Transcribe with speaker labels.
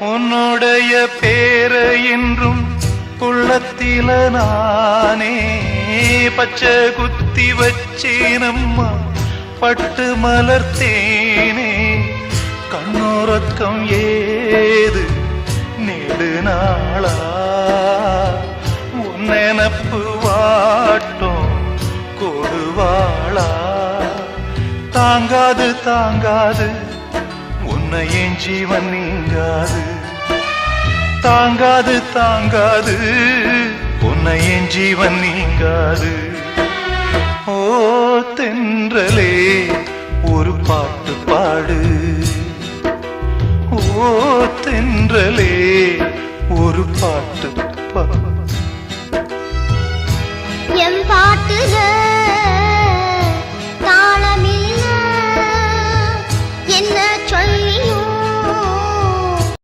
Speaker 1: உன்னுடைய பேர என்றும் உள்ளத்தில நானே. பச்சை குத்தி வச்சேனம்மா பட்டு மலர்த்தேனே கண்ணோரக்கம் ஏது நெடு நாளா. உன் வாட்டும் கொடுவாளா. தாங்காது தாங்காது உன்னை என் ஜீவன் நீங்காது. தாங்காது தாங்காது. உன்னை என் ஜீவன் நீங்காது. ஓ தென்றலே ஒரு பாட்டு பாடு. ஓ தென்றலே ஒரு பாட்டு பாடு.
Speaker 2: என் பாட்டுல